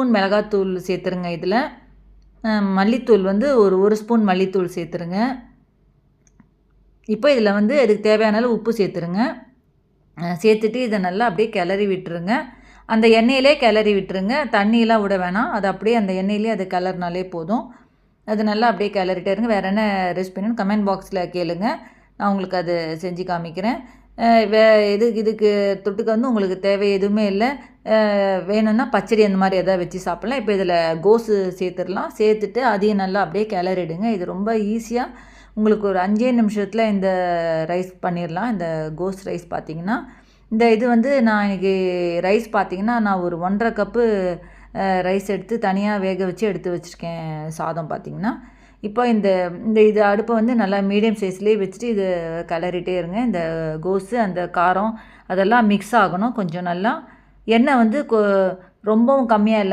Spoon மிளகாத்தூள் சேர்த்துருங்க இதில். மல்லித்தூள் வந்து ஒரு ஒரு ஸ்பூன் மல்லித்தூள் சேர்த்துருங்க. இப்போ இதில் வந்து அதுக்கு தேவையான அளவு உப்பு சேர்த்துருங்க. சேர்த்துட்டு இதை நல்லா அப்படியே கிளறி விட்டுருங்க. அந்த எண்ணெயிலே கிளறி விட்டுருங்க. தண்ணியெலாம் விட வேணாம். அது அப்படியே அந்த எண்ணெயிலே அது கிளறினாலே போதும். அது நல்லா அப்படியே கிளறிட்டே இருங்க. வேறு என்ன ரெசிபின்னு கமெண்ட் பாக்ஸில் கேளுங்க. நான் உங்களுக்கு அது செஞ்சு காமிக்கிறேன். இது இதுக்கு தொட்டுக்க வந்து உங்களுக்கு தேவை எதுவுமே இல்லை. வேணும்னா பச்சடி அந்த மாதிரி எதாவது வச்சு சாப்பிட்லாம். இப்போ இதில் கோஸு சேர்த்துடலாம். சேர்த்துட்டு அதையும் நல்லா அப்படியே கிளறிடுங்க. இது ரொம்ப ஈஸியாக உங்களுக்கு ஒரு அஞ்சே நிமிஷத்தில் இந்த ரைஸ் பண்ணிடலாம். இந்த கோஸ் ரைஸ் பார்த்திங்கன்னா. இந்த இது வந்து நான் இன்றைக்கி ரைஸ் பார்த்திங்கன்னா நான் ஒரு ஒன்றரை கப்பு ரைஸ் எடுத்து தனியாக வேக வச்சு எடுத்து வச்சுருக்கேன் சாதம் பார்த்திங்கன்னா. இப்போ இந்த இந்த இது அடுப்பை வந்து நல்லா மீடியம் சைஸ்லேயே வச்சுட்டு இது கிளறிட்டே இருங்க. இந்த கோஸு அந்த காரம் அதெல்லாம் மிக்ஸ் ஆகணும். கொஞ்சம் நல்லா எண்ணெய் வந்து ரொம்பவும் கம்மியாக இல்லை